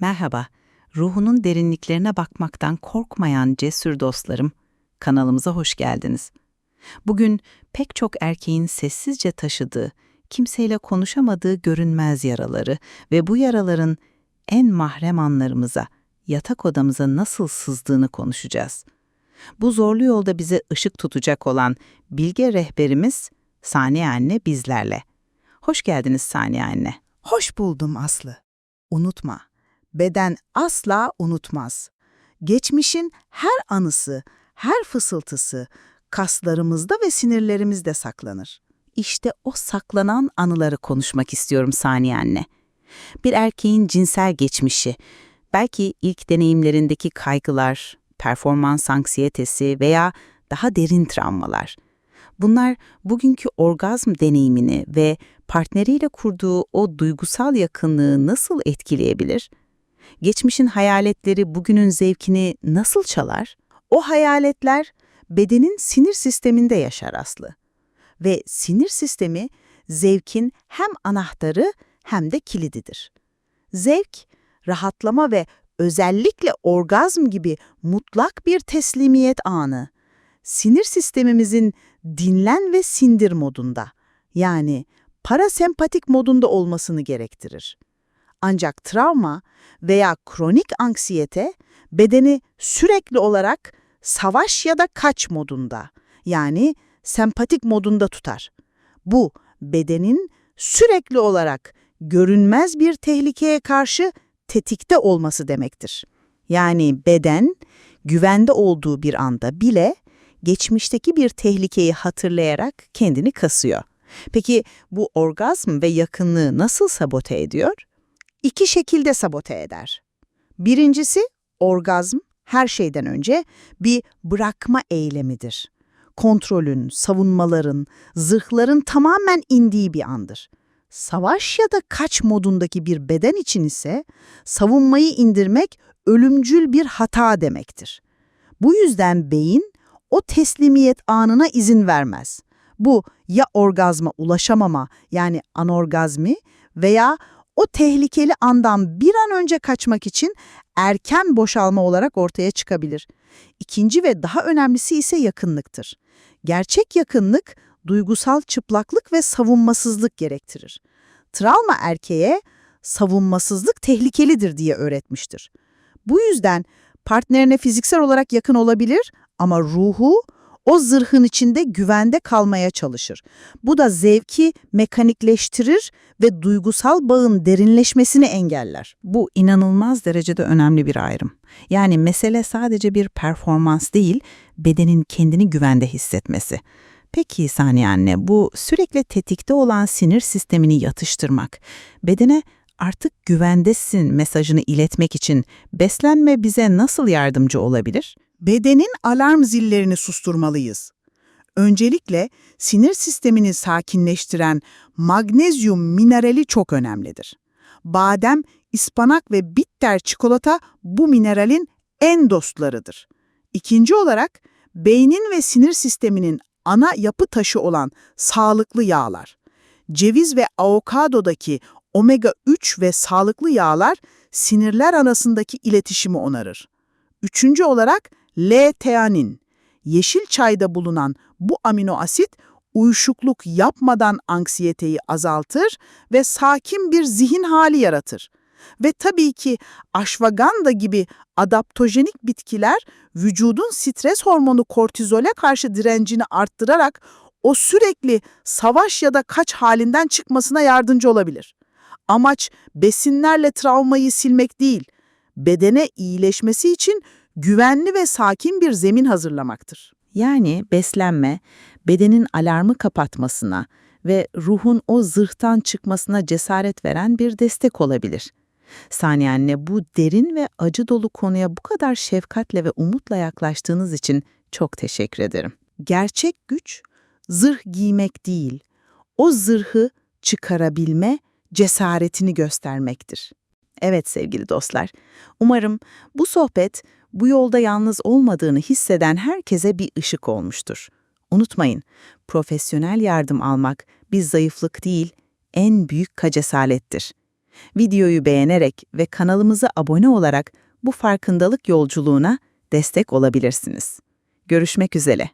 Merhaba, ruhunun derinliklerine bakmaktan korkmayan cesur dostlarım, kanalımıza hoş geldiniz. Bugün pek çok erkeğin sessizce taşıdığı, kimseyle konuşamadığı görünmez yaraları ve bu yaraların en mahrem anlarımıza, yatak odamıza nasıl sızdığını konuşacağız. Bu zorlu yolda bize ışık tutacak olan bilge rehberimiz Saniye Anne bizlerle. Hoş geldiniz Saniye Anne. Hoş buldum Aslı. Unutma, beden asla unutmaz. Geçmişin her anısı, her fısıltısı kaslarımızda ve sinirlerimizde saklanır. İşte o saklanan anıları konuşmak istiyorum Saniye Anne. Bir erkeğin cinsel geçmişi, belki ilk deneyimlerindeki kaygılar, performans anksiyetesi veya daha derin travmalar. Bunlar bugünkü orgazm deneyimini ve partneriyle kurduğu o duygusal yakınlığı nasıl etkileyebilir? Geçmişin hayaletleri bugünün zevkini nasıl çalar? O hayaletler bedenin sinir sisteminde yaşar Aslı. Ve sinir sistemi zevkin hem anahtarı hem de kilididir. Zevk, rahatlama ve özellikle orgazm gibi mutlak bir teslimiyet anı. Sinir sistemimizin dinlen ve sindir modunda, yani parasempatik modunda olmasını gerektirir. Ancak travma veya kronik anksiyete bedeni sürekli olarak savaş ya da kaç modunda, yani sempatik modunda tutar. Bu, bedenin sürekli olarak görünmez bir tehlikeye karşı tetikte olması demektir. Yani beden, güvende olduğu bir anda bile geçmişteki bir tehlikeyi hatırlayarak kendini kasıyor. Peki bu orgazm ve yakınlığı nasıl sabote ediyor? İki şekilde sabote eder. Birincisi, orgazm her şeyden önce bir bırakma eylemidir. Kontrolün, savunmaların, zırhların tamamen indiği bir andır. Savaş ya da kaç modundaki bir beden için ise savunmayı indirmek ölümcül bir hata demektir. Bu yüzden beyin o teslimiyet anına izin vermez. Bu ya orgazma ulaşamama yani anorgazmi veya o tehlikeli andan bir an önce kaçmak için erken boşalma olarak ortaya çıkabilir. İkinci ve daha önemlisi ise yakınlıktır. Gerçek yakınlık, duygusal çıplaklık ve savunmasızlık gerektirir. Travma erkeğe savunmasızlık tehlikelidir diye öğretmiştir. Bu yüzden partnerine fiziksel olarak yakın olabilir ama ruhu o zırhın içinde güvende kalmaya çalışır. Bu da zevki mekanikleştirir ve duygusal bağın derinleşmesini engeller. Bu inanılmaz derecede önemli bir ayrım. Yani mesele sadece bir performans değil, bedenin kendini güvende hissetmesi. Peki Saniye anne, bu sürekli tetikte olan sinir sistemini yatıştırmak, bedene artık güvendesin mesajını iletmek için beslenme bize nasıl yardımcı olabilir? Bedenin alarm zillerini susturmalıyız. Öncelikle sinir sistemini sakinleştiren magnezyum minerali çok önemlidir. Badem, ıspanak ve bitter çikolata bu mineralin en dostlarıdır. İkinci olarak beynin ve sinir sisteminin ana yapı taşı olan sağlıklı yağlar. Ceviz ve avokadodaki omega 3 ve sağlıklı yağlar sinirler arasındaki iletişimi onarır. Üçüncü olarak L-teanin. Yeşil çayda bulunan bu amino asit uyuşukluk yapmadan anksiyeteyi azaltır ve sakin bir zihin hali yaratır. Ve tabii ki aşvaganda gibi adaptojenik bitkiler vücudun stres hormonu kortizole karşı direncini arttırarak o sürekli savaş ya da kaç halinden çıkmasına yardımcı olabilir. Amaç besinlerle travmayı silmek değil, bedene iyileşmesi için güvenli ve sakin bir zemin hazırlamaktır. Yani beslenme, bedenin alarmı kapatmasına ve ruhun o zırhtan çıkmasına cesaret veren bir destek olabilir. Saniye anne bu derin ve acı dolu konuya bu kadar şefkatle ve umutla yaklaştığınız için çok teşekkür ederim. Gerçek güç zırh giymek değil, o zırhı çıkarabilme cesaretini göstermektir. Evet sevgili dostlar, umarım bu sohbet bu yolda yalnız olmadığını hisseden herkese bir ışık olmuştur. Unutmayın, profesyonel yardım almak bir zayıflık değil, en büyük kacesalettir. Videoyu beğenerek ve kanalımıza abone olarak bu farkındalık yolculuğuna destek olabilirsiniz. Görüşmek üzere.